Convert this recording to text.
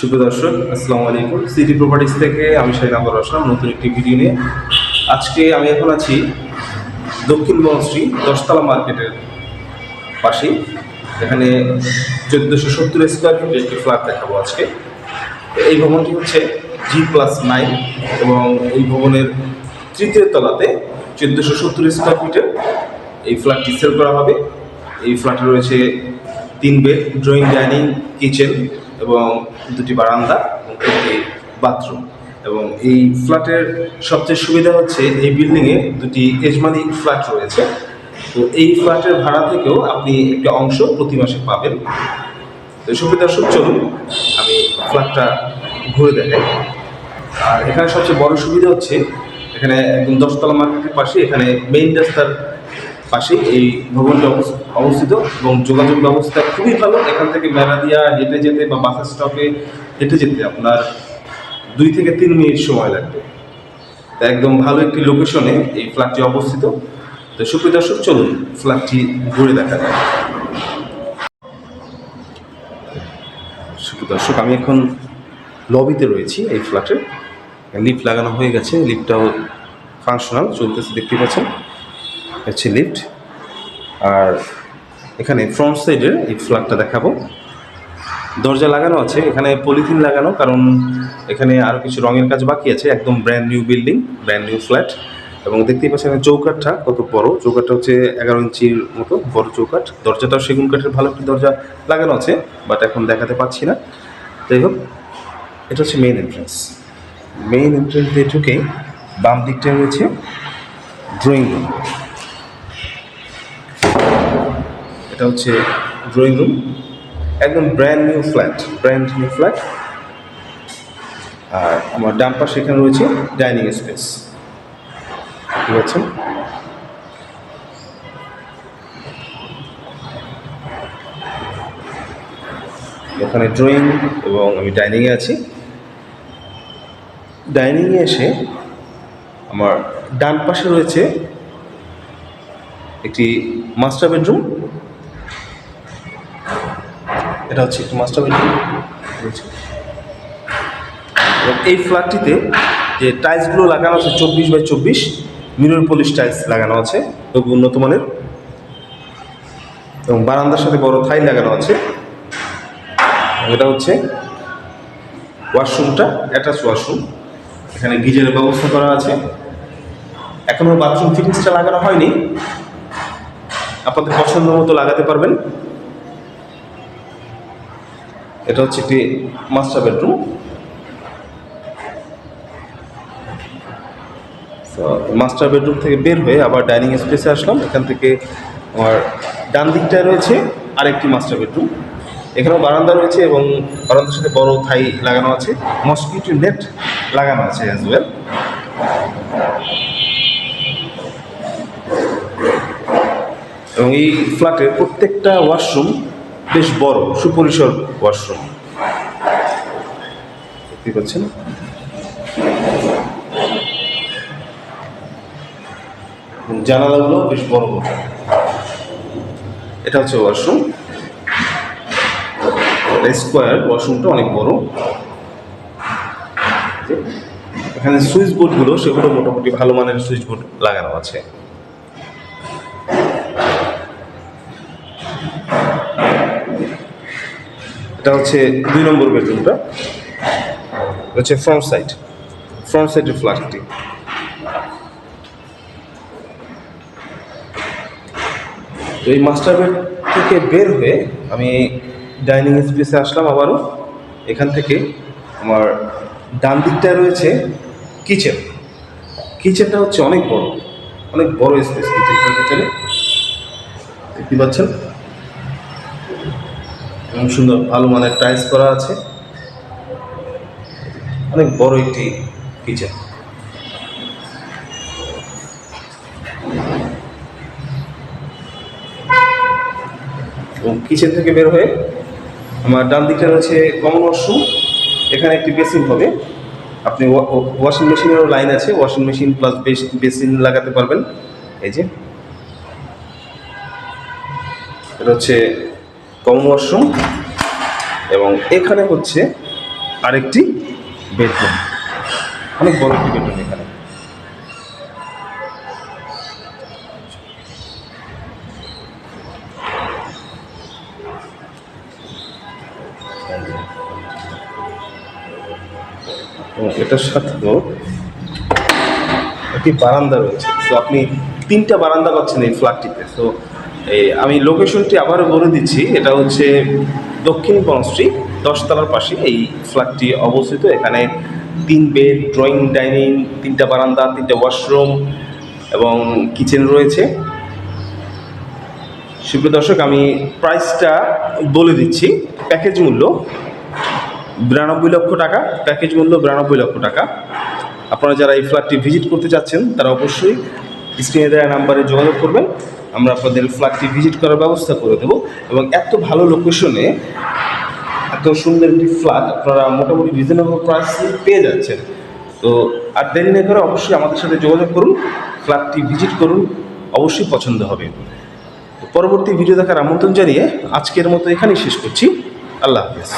শুভ দর্শক, আসসালামু আলাইকুম। সিটি প্রপার্টিস থেকে আমি শাহিদ আবর আসলাম নতুন একটি ভিডিও নিয়ে। আজকে আমি এখন আছি দক্ষিণ বনশ্রী দশতলা মার্কেটের পাশে এখানে চোদ্দোশো সত্তর স্কোয়ার ফিট একটি ফ্ল্যাট দেখাবো আজকে। এই ভবনটি হচ্ছে জি প্লাস নাইন এবং এই ভবনের তৃতীয় তলাতে চোদ্দোশো সত্তর স্কোয়ার ফিটের এই ফ্ল্যাটটি সেল করা হবে। এই ফ্ল্যাটে রয়েছে তিন বেড ড্রয়িং ডাইনিং কিচেন এবং দুটি বারান্দা এবং একটি বাথরুম। এবং এই ফ্ল্যাটের সবচেয়ে সুবিধা হচ্ছে এই বিল্ডিংয়ে দুটি এজমানি ফ্ল্যাট রয়েছে। তো এই ফ্ল্যাটের ভাড়া থেকেও আপনি একটা অংশ প্রতি মাসে পাবেন। তো সুবিধা চলুন আমি ফ্ল্যাটটা ঘুরে দেখাই। আর এখানে সবচেয়ে বড় সুবিধা হচ্ছে, এখানে একদম দশতলা মার্কেটের পাশে এখানে মেইন রাস্তার পাশে এই ভবনটি অবস- অবস্থিত এবং যোগাযোগ ব্যবস্থা খুবই ভালো। এখান থেকে মেলাদিয়া হেঁটে যেতে বা বাস স্টপে হেঁটে যেতে আপনার দুই থেকে তিন মিনিট সময় লাগবে। তা একদম ভালো একটি লোকেশনে এই ফ্ল্যাটটি অবস্থিত। তো সুপ্রিয় দর্শক, চলুন ফ্ল্যাটটি ঘুরে দেখা যায় সুপ্রিয় দর্শক, আমি এখন লবিতে রয়েছি এই ফ্ল্যাটের লিফট লাগানো হয়ে গেছে। লিফটটাও ফাংশনাল চলতেছে, দেখতে পাচ্ছেন। হচ্ছে লিফট আর এখানে ফ্রন্ট সাইডের এই ফ্ল্যাটটা দেখাবো। দরজা লাগানো আছে, এখানে পলিথিন লাগানো, কারণ এখানে আরও কিছু রঙের কাজ বাকি আছে। একদম brand new building brand new flat এবং দেখতেই পাচ্ছেন চৌকাঠটা কত বড়। চৌকাঠটা হচ্ছে এগারো ইঞ্চির মতো বড় চৌকাঠ। দরজাটাও সেগুন কাঠের ভালো একটি দরজা লাগানো আছে বাট এখন দেখাতে পাচ্ছি না। যাই হোক, এটা হচ্ছে মেইন এন্ট্রেন্স মেইন এন্ট্রেন্স দিয়ে ঢুকে বাম দিকটায় রয়েছে ড্রয়িং রুম এটা হচ্ছে ড্রয়িং রুম একদম brand new flat brand new flat আর আমার ডান পাশে এখানে রয়েছে ডাইনিং স্পেস ঠিক আছে ওখানে ড্রয়িং এবং আমি ডাইনিংয়ে আছি। ডাইনিংয়ে এসে আমার ডান পাশে রয়েছে একটি মাস্টার বেডরুম এটা হচ্ছে একটি মাস্টার বেডরুম এবং এই ফ্ল্যাটটিতে যে টাইলসগুলো লাগানো আছে চব্বিশ বাই চব্বিশ, মিরর পলিশ টাইলস লাগানো আছে, খুব উন্নত মানের। এবং বারান্দার সাথে বড় থাই লাগানো আছে। এটা হচ্ছে ওয়াশরুমটা অ্যাটাচ ওয়াশরুম এখানে গিজারের ব্যবস্থা করা আছে। এখনও বাথরুম ফিটিংসটা লাগানো হয়নি। আপনাদের পছন্দ মতো লাগাতে পারবেন। এটা হচ্ছে একটি মাস্টার বেডরুম মাস্টার বেডরুম থেকে বের হয়ে আবার ডাইনিং স্পেসে আসলাম। এখান থেকে আমার ডান দিকটায় রয়েছে আরেকটি মাস্টার বেডরুম এখানেও বারান্দা রয়েছে এবং বারান্দার সাথে বড় থাই লাগানো আছে। মসকিউটো নেট লাগানো আছে অ্যাজ ওয়েল এবং এই ফ্ল্যাটের প্রত্যেকটা ওয়াশরুম বেশ বড়, সুপরিসর ওয়াশরুম দেখতে পাচ্ছেন? জানালাগুলো বেশ বড় বড়। এটা হচ্ছে ওয়াশরুম স্কোয়ার ওয়াশরুমটা অনেক বড়। এখানে সুইচ বোর্ডগুলো সেগুলো মোটামুটি ভালো মানের সুইচ বোর্ড লাগানো আছে। এটা হচ্ছে দুই নম্বর বেডরুমটা। হচ্ছে ফ্রন্ট সাইড ফ্রন্ট সাইডের ফ্ল্যাটটি তো এই মাস্টার বেড থেকে বের হয়ে আমি ডাইনিং স্পেসে আসলাম আবারও। এখান থেকে আমার ডান দিকটায় রয়েছে কিচেন কিচেনটা হচ্ছে অনেক বড়। অনেক বড় স্পেস কিচেনটার ভিতরে দেখতে পাচ্ছেন? সুন্দর ভালো মানের টাইলস করা আছে। অনেক বড় একটি কিচেন এবং কিচেন থেকে বের হয়ে আমার ডান দিকটা রয়েছে কমন ওয়াশরুম এখানে একটি বেসিন হবে। আপনি ওয়াশিং মেশিনেরও লাইন আছে। ওয়াশিং মেশিন প্লাস বেসিন লাগাতে পারবেন। এই যে। এটা হচ্ছে কমন ওয়াশরুম এবং এখানে হচ্ছে আরেকটি বেডরুম। অনেক বড় একটি বেডরুম এখানে। এটার সাথেও একটি বারান্দা রয়েছে। তো আপনি তিনটা বারান্দা পাচ্ছেন এই ফ্ল্যাটটিতে। তো এই আমি লোকেশনটি আবারও বলে দিচ্ছি, এটা হচ্ছে দক্ষিণ বনশ্রী দশতলার পাশে এই ফ্ল্যাটটি অবস্থিত। এখানে তিন বেড ড্রয়িং ডাইনিং তিনটা বারান্দা, তিনটা ওয়াশরুম এবং কিচেন রয়েছে। সুপ্রিয় দর্শক, আমি প্রাইসটা বলে দিচ্ছি প্যাকেজ মূল্য বিরানব্বই লক্ষ টাকা প্যাকেজ মূল্য বিরানব্বই লক্ষ টাকা। আপনারা যারা এই ফ্ল্যাটটি ভিজিট করতে চাচ্ছেন তারা অবশ্যই স্ক্রিনে দেওয়া নাম্বারে যোগাযোগ করবেন। আমরা আপনাদের ফ্ল্যাটটি ভিজিট করার ব্যবস্থা করে দেবো এবং এত ভালো লোকেশনে এত সুন্দর একটি ফ্ল্যাট আপনারা মোটামুটি রিজনেবল প্রাইস পেয়ে যাচ্ছেন। তো আর দেরি না করে অবশ্যই আমাদের সাথে যোগাযোগ করুন, ফ্ল্যাটটি ভিজিট করুন, অবশ্যই পছন্দ হবে। পরবর্তী ভিডিও দেখার আমন্ত্রণ জানিয়ে আজকের মতো এখানেই শেষ করছি। আল্লাহ হাফেজ।